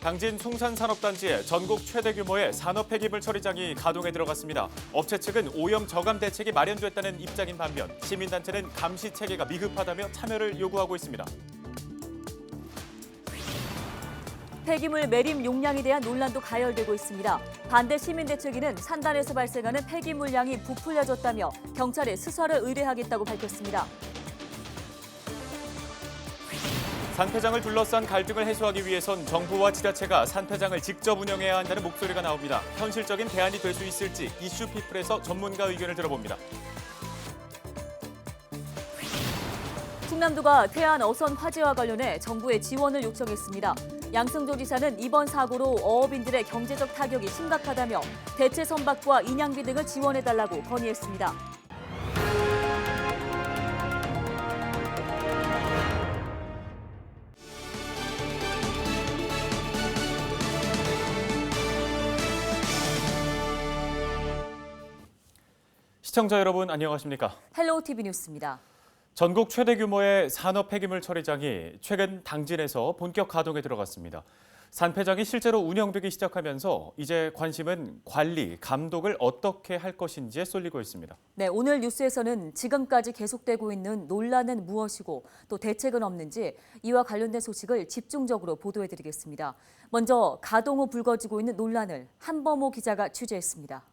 당진 송산산업단지에 전국 최대 규모의 산업 폐기물 처리장이 가동에 들어갔습니다. 업체 측은 오염 저감 대책이 마련됐다는 입장인 반면 시민단체는 감시 체계가 미흡하다며 참여를 요구하고 있습니다. 폐기물 매립 용량에 대한 논란도 가열되고 있습니다. 반대 시민 대책위는 산단에서 발생하는 폐기물량이 부풀려졌다며 경찰에 수사를 의뢰하겠다고 밝혔습니다. 산패장을 둘러싼 갈등을 해소하기 위해선 정부와 지자체가 산패장을 직접 운영해야 한다는 목소리가 나옵니다. 현실적인 대안이 될 수 있을지 이슈피플에서 전문가 의견을 들어봅니다. 충남도가 태안 어선 화재와 관련해 정부의 지원을 요청했습니다. 양승조 지사는 이번 사고로 어업인들의 경제적 타격이 심각하다며 대체 선박과 인양비 등을 지원해달라고 건의했습니다. 시청자 여러분 안녕하십니까? 헬로우 TV 뉴스입니다. 전국 최대 규모의 산업 폐기물 처리장이 최근 당진에서 본격 가동에 들어갔습니다. 산패장이 실제로 운영되기 시작하면서 이제 관심은 관리, 감독을 어떻게 할 것인지에 쏠리고 있습니다. 네, 오늘 뉴스에서는 지금까지 계속되고 있는 논란은 무엇이고 또 대책은 없는지 이와 관련된 소식을 집중적으로 보도해 드리겠습니다. 먼저 가동 후 불거지고 있는 논란을 한범호 기자가 취재했습니다.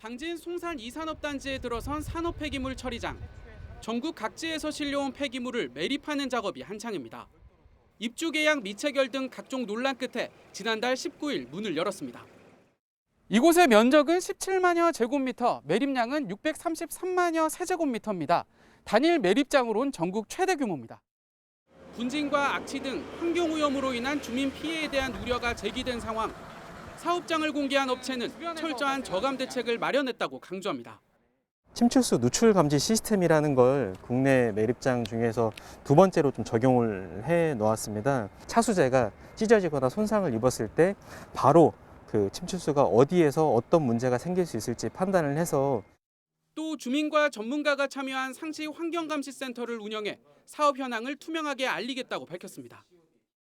당진 송산 이산업단지에 들어선 산업 폐기물 처리장. 전국 각지에서 실려온 폐기물을 매립하는 작업이 한창입니다. 입주 계약 미체결 등 각종 논란 끝에 지난달 19일 문을 열었습니다. 이곳의 면적은 17만여 제곱미터, 매립량은 633만여 세제곱미터입니다. 단일 매립장으론 전국 최대 규모입니다. 분진과 악취 등 환경 오염으로 인한 주민 피해에 대한 우려가 제기된 상황. 사업장을 공개한 업체는 철저한 저감 대책을 마련했다고 강조합니다. 침출수 누출 감지 시스템이라는 걸 국내 매립장 중에서 두 번째로 좀 적용을 해 놓았습니다. 차수제가 찢어지거나 손상을 입었을 때 바로 그 침출수가 어디에서 어떤 문제가 생길 수 있을지 판단을 해서 또 주민과 전문가가 참여한 상시 환경감시센터를 운영해 사업 현황을 투명하게 알리겠다고 밝혔습니다.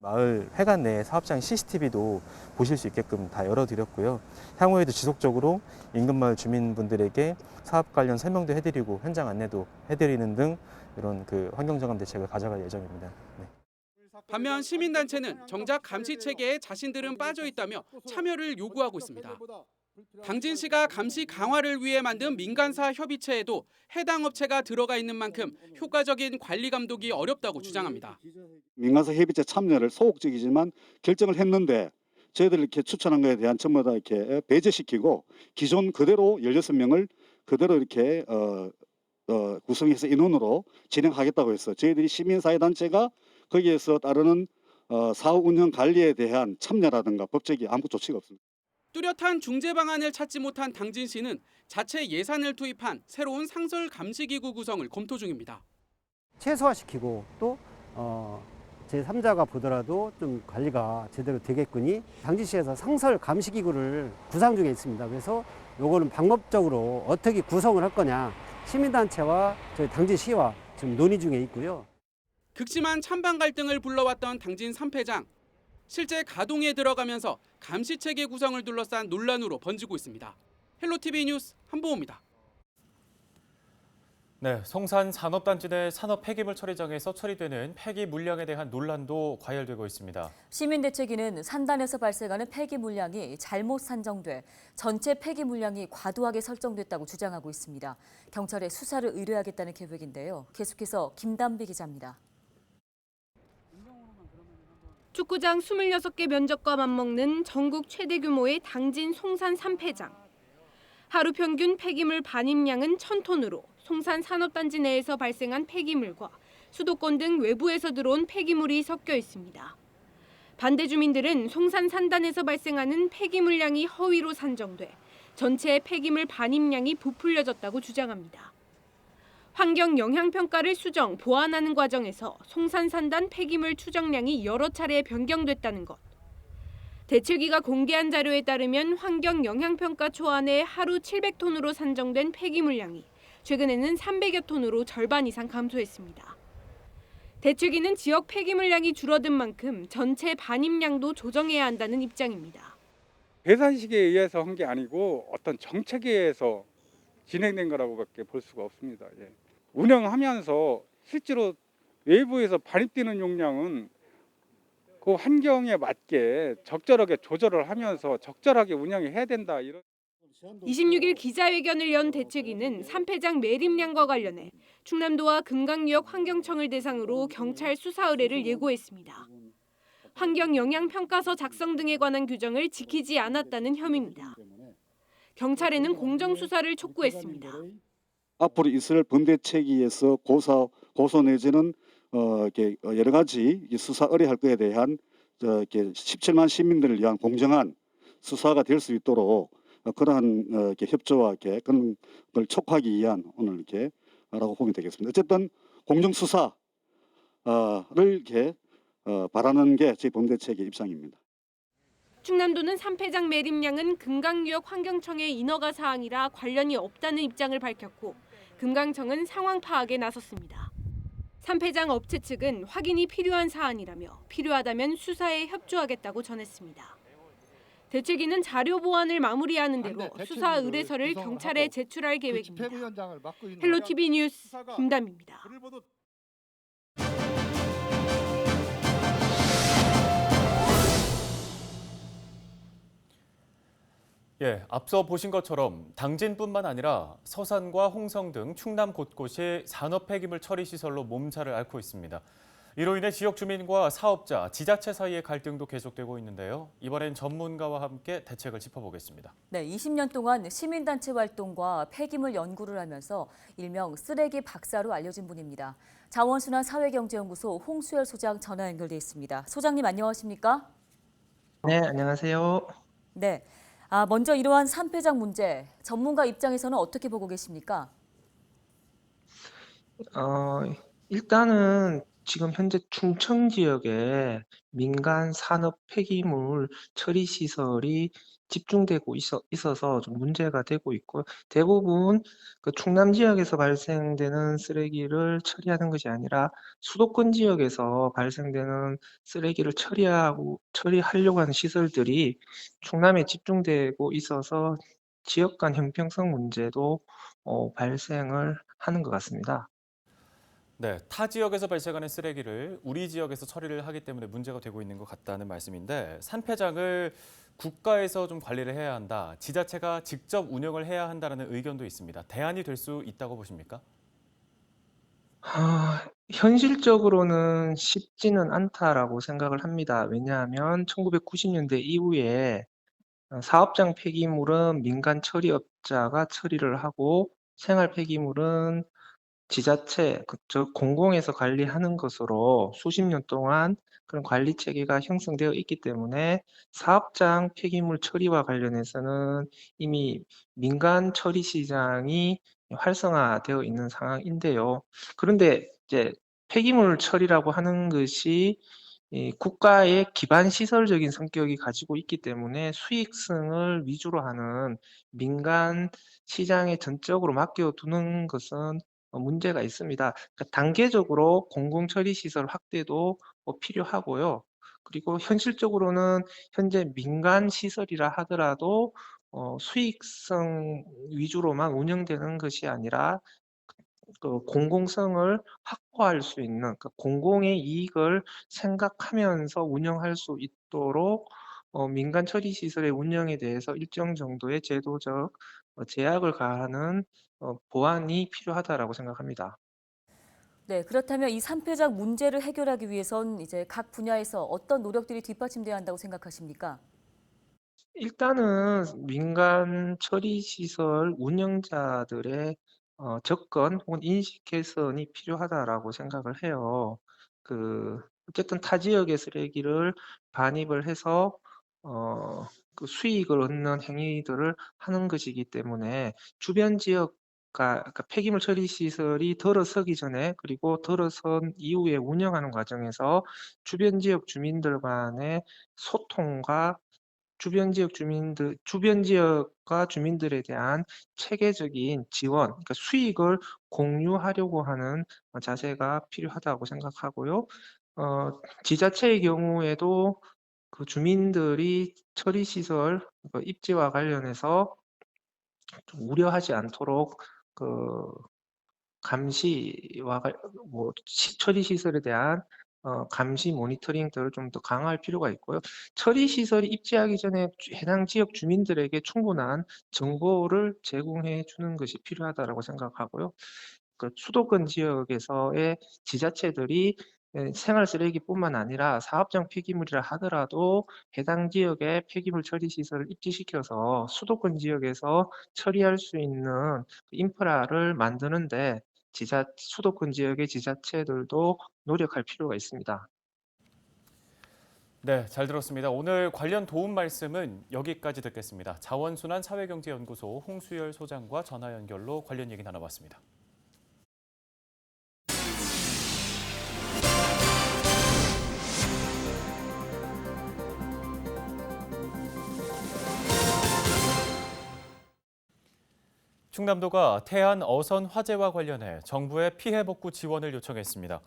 마을 회관 내 사업장 CCTV도 보실 수 있게끔 다 열어드렸고요. 향후에도 지속적으로 인근 마을 주민분들에게 사업 관련 설명도 해드리고 현장 안내도 해드리는 등 이런 그 환경정감 대책을 가져갈 예정입니다. 네. 반면 시민단체는 정작 감시 체계에 자신들은 빠져 있다며 참여를 요구하고 있습니다. 당진시가 감시 강화를 위해 만든 민간사 협의체에도 해당 업체가 들어가 있는 만큼 효과적인 관리 감독이 어렵다고 주장합니다. 민간사 협의체 참여를 소극적이지만 결정을 했는데 저희들 이렇게 추천한 거에 대한 전부 다 이렇게 배제시키고 기존 그대로 16명을 그대로 이렇게 어, 어, 구성해서 인원으로 진행하겠다고 해서 저희들이 시민사회단체가 거기에서 따르는 어, 사업 운영 관리에 대한 참여라든가 법적이 아무 조치가 없습니다. 뚜렷한 중재 방안을 찾지 못한 당진 시는 자체 예산을 투입한 새로운 상설 감시기구 구성을 검토 중입니다. 최소화시키고 또 어, 제3자가 보더라도 좀 관리가 제대로 되겠거니 당지시에서 상설 감시기구를 구상 중에 있습니다. 그래서 요거는 방법적으로 어떻게 구성을 할 거냐 시민단체와 저희 당지시와 지금 논의 중에 있고요. 극심한 찬반 갈등을 불러왔던 당진 3패장. 실제 가동에 들어가면서 감시 체계 구성을 둘러싼 논란으로 번지고 있습니다. 헬로티비 뉴스 한보호입니다. 네, 송산 산업단지 내 산업 폐기물 처리장에서 처리되는 폐기 물량에 대한 논란도 과열되고 있습니다. 시민대책위는 산단에서 발생하는 폐기 물량이 잘못 산정돼 전체 폐기 물량이 과도하게 설정됐다고 주장하고 있습니다. 경찰에 수사를 의뢰하겠다는 계획인데요. 계속해서 김담비 기자입니다. 축구장 26개 면적과 맞먹는 전국 최대 규모의 당진 송산 3패장. 하루 평균 폐기물 반입량은 1000톤으로 송산 산업단지 내에서 발생한 폐기물과 수도권 등 외부에서 들어온 폐기물이 섞여 있습니다. 반대 주민들은 송산 산단에서 발생하는 폐기물량이 허위로 산정돼 전체 폐기물 반입량이 부풀려졌다고 주장합니다. 환경 영향 평가를 수정, 보완하는 과정에서 송산산단 폐기물 추정량이 여러 차례 변경됐다는 것. 대책위가 공개한 자료에 따르면 환경 영향 평가 초안에 하루 700톤으로 산정된 폐기물량이 최근에는 300여 톤으로 절반 이상 감소했습니다. 대책위는 지역 폐기물량이 줄어든 만큼 전체 반입량도 조정해야 한다는 입장입니다. 계산식에 의해서 한 게 아니고 어떤 정책에 의해서 진행된 거라고밖에 볼 수가 없습니다. 예. 운영하면서 실제로 외부에서 반입되는 용량은 그 환경에 맞게 적절하게 조절을 하면서 적절하게 운영해야 된다 이런. 26일 기자회견을 연 대책위는 산패장 매립량과 관련해 충남도와 금강유역 환경청을 대상으로 경찰 수사 의뢰를 예고했습니다. 환경 영향 평가서 작성 등에 관한 규정을 지키지 않았다는 혐의입니다. 경찰에는 공정 수사를 촉구했습니다. 앞으로 있을 범대책위에서 고사 고소 내지는 어, 어, 여러 가지 이 수사 의뢰할 것에 대한 저, 이렇게 17만 시민들을 위한 공정한 수사가 될 수 있도록 어, 그러한 어, 이렇게 협조와 이렇게 그런 걸 촉구하기 위한 오늘 이렇게 라고 보면 되겠습니다. 어쨌든 공정 수사를 이렇게 어, 바라는 게제 범대책의 입장입니다. 충남도는 산패장 매립량은 금강유역 환경청의 인허가 사항이라 관련이 없다는 입장을 밝혔고 금강청은 상황 파악에 나섰습니다. 산패장 업체 측은 확인이 필요한 사안이라며 필요하다면 수사에 협조하겠다고 전했습니다. 대책위는 자료 보완을 마무리하는 대로 수사 의뢰서를 경찰에 제출할 계획입니다. 헬로티비 뉴스 김담입니다. 예, 앞서 보신 것처럼 당진뿐만 아니라 서산과 홍성 등 충남 곳곳이 산업 폐기물 처리 시설로 몸살을 앓고 있습니다. 이로 인해 지역 주민과 사업자, 지자체 사이의 갈등도 계속되고 있는데요. 이번엔 전문가와 함께 대책을 짚어보겠습니다. 네, 20년 동안 시민단체 활동과 폐기물 연구를 하면서 일명 쓰레기 박사로 알려진 분입니다. 자원순환 사회경제연구소 홍수열 소장 전화 연결돼 있습니다. 소장님 안녕하십니까? 네, 안녕하세요. 네. 아, 먼저 이러한 산패장 문제 전문가 입장에서는 어떻게 보고 계십니까? 어, 일단은 지금 현재 충청 지역에 민간 산업 폐기물 처리 시설이 집중되고 있어, 있어서 좀 문제가 되고 있고 대부분 그 충남 지역에서 발생되는 쓰레기를 처리하는 것이 아니라 수도권 지역에서 발생되는 쓰레기를 처리하고 처리하려고 하는 시설들이 충남에 집중되고 있어서 지역 간 형평성 문제도 어, 발생을 하는 것 같습니다. 네, 타 지역에서 발생하는 쓰레기를 우리 지역에서 처리를 하기 때문에 문제가 되고 있는 것 같다는 말씀인데 산패장을 국가에서 좀 관리를 해야 한다. 지자체가 직접 운영을 해야 한다는 의견도 있습니다. 대안이 될 수 있다고 보십니까? 아, 현실적으로는 쉽지는 않다라고 생각을 합니다. 왜냐하면 1990년대 이후에 어, 사업장 폐기물은 민간 처리업자가 처리를 하고 생활 폐기물은 지자체, 그, 즉 공공에서 관리하는 것으로 수십 년 동안 그런 관리 체계가 형성되어 있기 때문에 사업장 폐기물 처리와 관련해서는 이미 민간 처리 시장이 활성화되어 있는 상황인데요. 그런데 이제 폐기물 처리라고 하는 것이 이 국가의 기반 시설적인 성격이 가지고 있기 때문에 수익성을 위주로 하는 민간 시장에 전적으로 맡겨두는 것은 어, 문제가 있습니다. 그러니까 단계적으로 공공 처리 시설 확대도 뭐 필요하고요. 그리고 현실적으로는 현재 민간 시설이라 하더라도 어, 수익성 위주로만 운영되는 것이 아니라 그 공공성을 확보할 수 있는 그러니까 공공의 이익을 생각하면서 운영할 수 있도록 어, 민간 처리 시설의 운영에 대해서 일정 정도의 제도적 어, 제약을 가하는 어, 보완이 필요하다라고 생각합니다. 네, 그렇다면 이 산패장 문제를 해결하기 위해선 이제 각 분야에서 어떤 노력들이 뒷받침돼야 한다고 생각하십니까? 일단은 민간 처리 시설 운영자들의 어, 접근 혹은 인식 개선이 필요하다라고 생각을 해요. 그 어쨌든 타 지역의 쓰레기를 반입을 해서 어, 그 수익을 얻는 행위들을 하는 것이기 때문에 주변 지역 그러니까 폐기물 처리 시설이 들어서기 전에 그리고 들어선 이후에 운영하는 과정에서 주변 지역 주민들 간의 소통과 주변 지역 주민들, 주변 지역과 주민들에 대한 체계적인 지원, 그러니까 수익을 공유하려고 하는 어, 자세가 필요하다고 생각하고요. 어, 지자체의 경우에도 그 주민들이 처리 시설 그 입지와 관련해서 좀 우려하지 않도록 그 감시와 관- 뭐 시- 처리 시설에 대한 어, 감시 모니터링 등을 좀 더 강화할 필요가 있고요. 처리 시설이 입지하기 전에 주- 해당 지역 주민들에게 충분한 정보를 제공해 주는 것이 필요하다라고 생각하고요. 그 수도권 지역에서의 지자체들이 에, 생활 쓰레기뿐만 아니라 사업장 폐기물이라 하더라도 해당 지역의 폐기물 처리 시설을 입지시켜서 수도권 지역에서 처리할 수 있는 그 인프라를 만드는데 지자 수도권 지역의 지자체들도 노력할 필요가 있습니다. 네, 잘 들었습니다. 오늘 관련 도움 말씀은 여기까지 듣겠습니다. 자원순환 사회경제연구소 홍수열 소장과 전화 연결로 관련 얘기 나눠봤습니다. 충남도가 태안 어선 화재와 관련해 정부의 피해 복구 지원을 요청했습니다.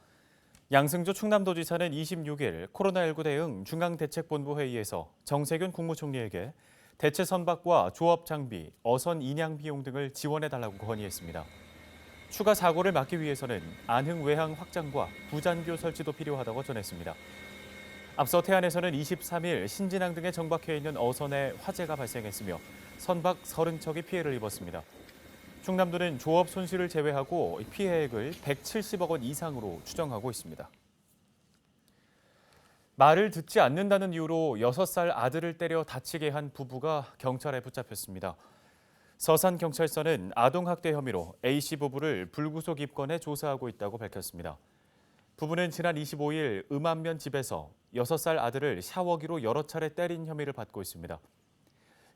양승조 충남도지사는 26일 코로나19 대응 중앙대책본부 회의에서 정세균 국무총리에게 대체 선박과 조업 장비, 어선 인양 비용 등을 지원해 달라고 건의했습니다. 추가 사고를 막기 위해서는 안흥 외항 확장과 부잔교 설치도 필요하다고 전했습니다. 앞서 태안에서는 23일 신진항 등에 정박해 있는 어선에 화재가 발생했으며 선박 30척이 피해를 입었습니다. 충남도는 조업 손실을 제외하고 피해액을 170억 원 이상으로 추정하고 있습니다. 말을 듣지 않는다는 이유로 6살 아들을 때려 다치게 한 부부가 경찰에 붙잡혔습니다. 서산경찰서는 아동학대 혐의로 A씨 부부를 불구속 입건해 조사하고 있다고 밝혔습니다. 부부는 지난 25일 음안면 집에서 6살 아들을 샤워기로 여러 차례 때린 혐의를 받고 있습니다.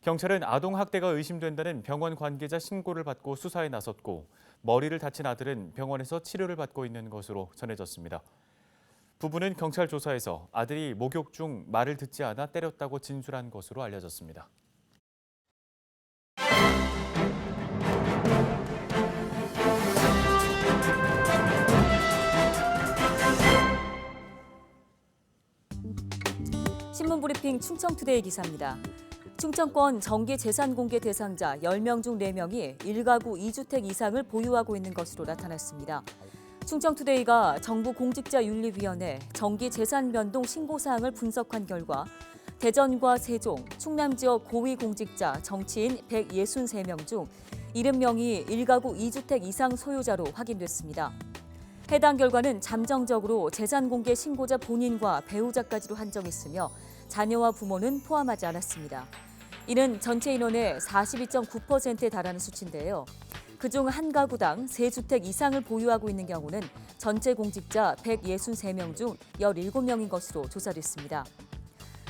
경찰은 아동 학대가 의심된다는 병원 관계자 신고를 받고 수사에 나섰고 머리를 다친 아들은 병원에서 치료를 받고 있는 것으로 전해졌습니다. 부부는 경찰 조사에서 아들이 목욕 중 말을 듣지 않아 때렸다고 진술한 것으로 알려졌습니다. 신문 브리핑 충청투데이 기사입니다. 충청권 정기 재산 공개 대상자 10명 중 4명이 1가구 2주택 이상을 보유하고 있는 것으로 나타났습니다. 충청투데이가 정부 공직자윤리위원회 정기 재산 변동 신고 사항을 분석한 결과 대전과 세종, 충남 지역 고위 공직자, 정치인 163명 중 70명이 1가구 2주택 이상 소유자로 확인됐습니다. 해당 결과는 잠정적으로 재산 공개 신고자 본인과 배우자까지로 한정했으며 자녀와 부모는 포함하지 않았습니다. 이는 전체 인원의 42.9%에 달하는 수치인데요. 그중 한 가구당 세주택 이상을 보유하고 있는 경우는 전체 공직자 163명 중 17명인 것으로 조사됐습니다.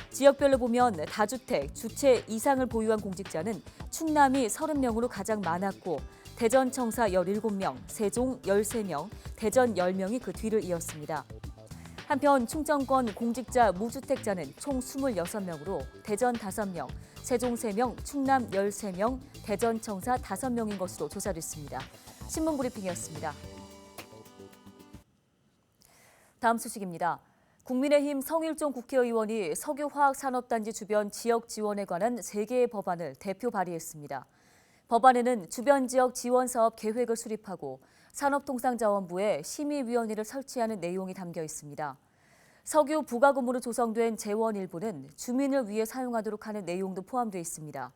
지역별로 보면 다주택, 주채 이상을 보유한 공직자는 충남이 30명으로 가장 많았고 대전 청사 17명, 세종 13명, 대전 10명이 그 뒤를 이었습니다. 한편 충청권 공직자 무주택자는 총 26명으로 대전 5명, 세종 3명, 충남 13명, 대전 청사 5명인 것으로 조사됐습니다. 신문 브리핑이었습니다. 다음 소식입니다. 국민의힘 성일종 국회의원이 석유화학산업단지 주변 지역 지원에 관한 3개의 법안을 대표 발의했습니다. 법안에는 주변 지역 지원 사업 계획을 수립하고 산업통상자원부에 심의위원회를 설치하는 내용이 담겨 있습니다. 석유 부가금으로 조성된 재원 일부는 주민을 위해 사용하도록 하는 내용도 포함되어 있습니다.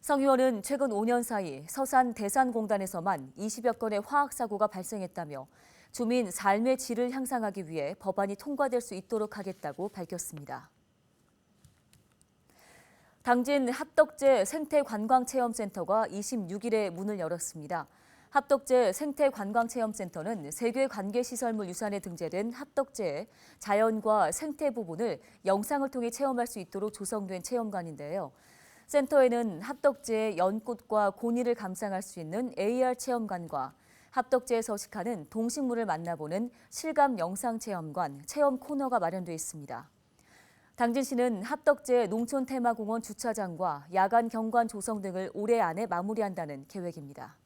성 의원은 최근 5년 사이 서산 대산공단에서만 20여 건의 화학사고가 발생했다며 주민 삶의 질을 향상하기 위해 법안이 통과될 수 있도록 하겠다고 밝혔습니다. 당진 합덕제 생태관광체험센터가 26일에 문을 열었습니다. 합덕제 생태관광체험센터는 세계 관계시설물 유산에 등재된 합덕제의 자연과 생태 부분을 영상을 통해 체험할 수 있도록 조성된 체험관인데요. 센터에는 합덕제의 연꽃과 고니를 감상할 수 있는 AR 체험관과 합덕제에 서식하는 동식물을 만나보는 실감 영상 체험관, 체험 코너가 마련돼 있습니다. 당진시는 합덕제 농촌 테마공원 주차장과 야간 경관 조성 등을 올해 안에 마무리한다는 계획입니다.